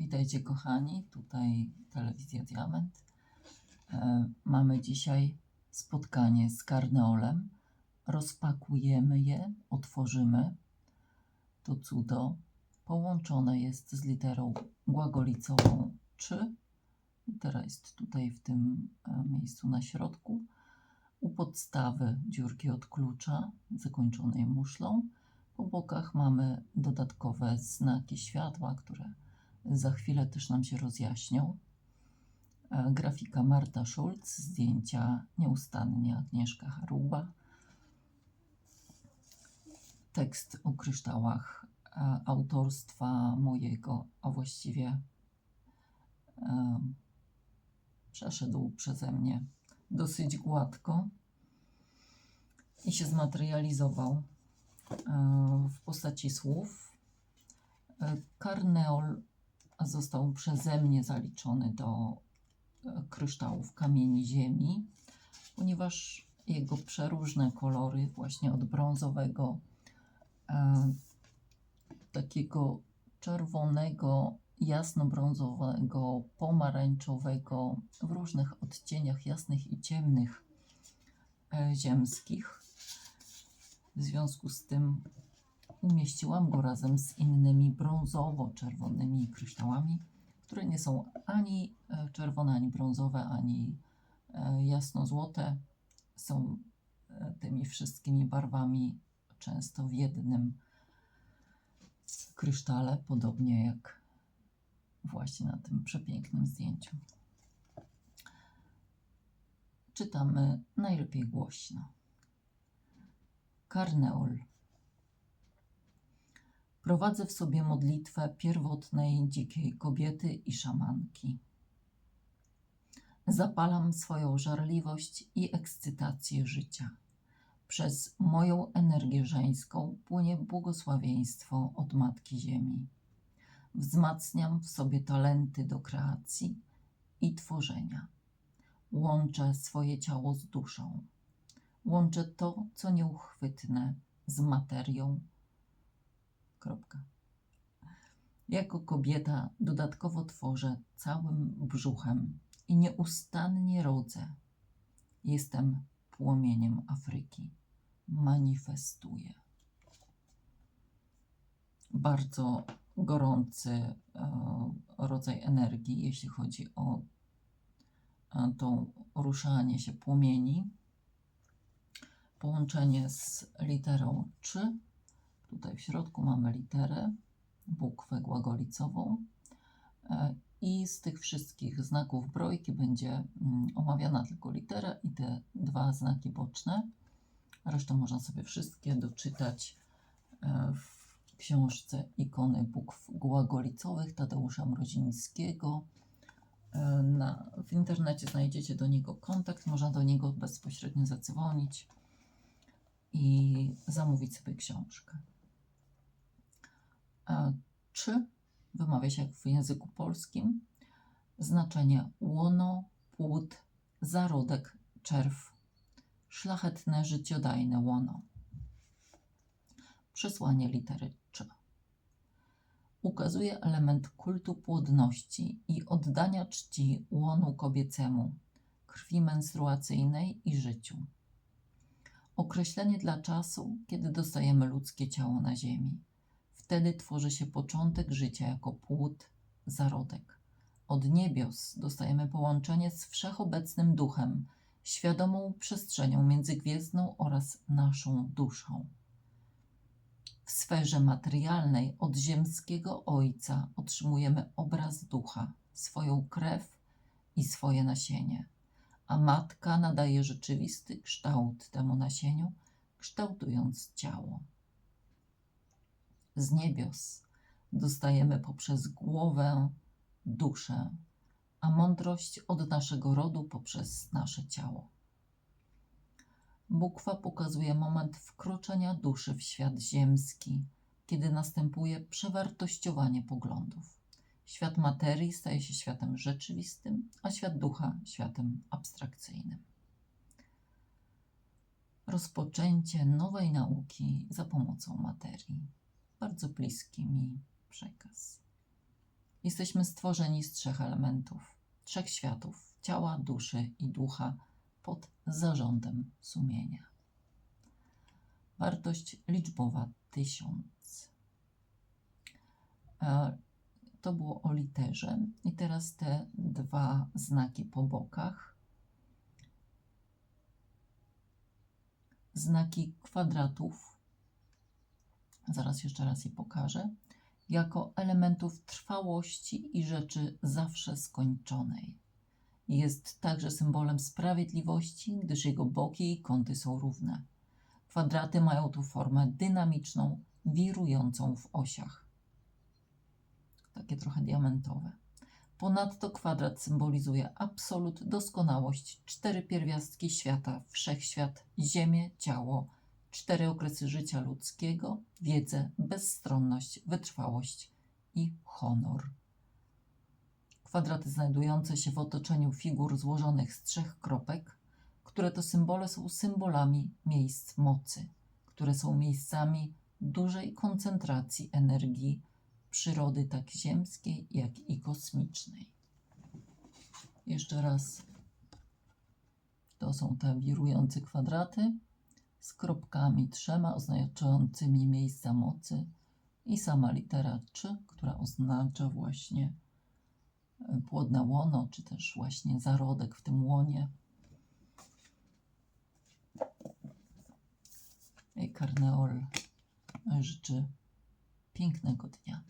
Witajcie kochani, tutaj Telewizja Diament. E, mamy dzisiaj spotkanie z karneolem. Rozpakujemy je, otworzymy. To cudo połączone jest z literą głagolicową 3. Litera jest tutaj w tym e, miejscu na środku. U podstawy dziurki od klucza zakończonej muszlą. Po bokach mamy dodatkowe znaki światła, które za chwilę też nam się rozjaśnią. E, Grafika Marta Schulz, zdjęcia nieustannie Agnieszka Haruba. Tekst o kryształach e, autorstwa mojego, a właściwie e, przeszedł przeze mnie dosyć gładko i się zmaterializował w postaci słów. Karneol został przeze mnie zaliczony do e, kryształów kamieni ziemi, ponieważ jego przeróżne kolory, właśnie od brązowego, e, takiego czerwonego, jasnobrązowego, pomarańczowego, w różnych odcieniach jasnych i ciemnych e, ziemskich. W związku z tym umieściłam go razem z innymi brązowo-czerwonymi kryształami, które nie są ani e, czerwone, ani brązowe, ani e, jasno-złote. Są e, tymi wszystkimi barwami często w jednym krysztale, podobnie jak właśnie na tym przepięknym zdjęciu. Czytamy najlepiej głośno. Karneol. Prowadzę w sobie modlitwę pierwotnej dzikiej kobiety i szamanki. Zapalam swoją żarliwość i ekscytację życia. Przez moją energię żeńską płynie błogosławieństwo od Matki Ziemi. Wzmacniam w sobie talenty do kreacji i tworzenia. Łączę swoje ciało z duszą. Łączę to, co nieuchwytne, z materią. Kropka. Jako kobieta dodatkowo tworzę całym brzuchem i nieustannie rodzę. Jestem płomieniem Afryki. Manifestuję. Bardzo gorący e, rodzaj energii, jeśli chodzi o e, to ruszanie się płomieni. Połączenie z literą 3. Tutaj w środku mamy literę, bukwę głagolicową. E, I z tych wszystkich znaków brojki będzie mm, omawiana tylko litera i te dwa znaki boczne. Resztę można sobie wszystkie doczytać e, w książce Ikony bukw głagolicowych Tadeusza Mrozińskiego. E, Na, w internecie znajdziecie do niego kontakt, można do niego bezpośrednio zadzwonić i zamówić sobie książkę. E, Czy wymawia się jak w języku polskim? Znaczenie łono, płód, zarodek, czerw, szlachetne, życiodajne łono. Przesłanie litery Cz. Ukazuje element kultu płodności i oddania czci łonu kobiecemu, krwi menstruacyjnej i życiu. Określenie dla czasu, kiedy dostajemy ludzkie ciało na Ziemi. Wtedy tworzy się początek życia jako płód, zarodek. Od niebios dostajemy połączenie z wszechobecnym duchem, świadomą przestrzenią międzygwiezdną oraz naszą duszą. W sferze materialnej od ziemskiego Ojca otrzymujemy obraz ducha, swoją krew i swoje nasienie, a matka nadaje rzeczywisty kształt temu nasieniu, kształtując ciało. Z niebios dostajemy poprzez głowę duszę, a mądrość od naszego rodu poprzez nasze ciało. Bukwa pokazuje moment wkroczenia duszy w świat ziemski, kiedy następuje przewartościowanie poglądów. Świat materii staje się światem rzeczywistym, a świat ducha światem abstrakcyjnym. Rozpoczęcie nowej nauki za pomocą materii. Bardzo bliski mi przekaz. Jesteśmy stworzeni z trzech elementów, trzech światów ciała, duszy i ducha pod zarządem sumienia. Wartość liczbowa 1000. E, To było o literze. I teraz te dwa znaki po bokach. Znaki kwadratów. Zaraz jeszcze raz je pokażę. Jako elementów trwałości i rzeczy zawsze skończonej. Jest także symbolem sprawiedliwości, gdyż jego boki i kąty są równe. Kwadraty mają tu formę dynamiczną, wirującą w osiach. Takie trochę diamentowe. Ponadto kwadrat symbolizuje absolut, doskonałość, cztery pierwiastki świata, wszechświat, ziemię, ciało, cztery okresy życia ludzkiego, wiedzę, bezstronność, wytrwałość i honor. Kwadraty znajdujące się w otoczeniu figur złożonych z trzech kropek, które to symbole są symbolami miejsc mocy, które są miejscami dużej koncentracji energii przyrody tak ziemskiej, jak i kosmicznej. Jeszcze raz. To są te wirujące kwadraty z kropkami trzema oznaczającymi miejsca mocy i sama litera 3, która oznacza właśnie e, płodne łono, czy też właśnie zarodek w tym łonie. I Karneol życzy pięknego dnia.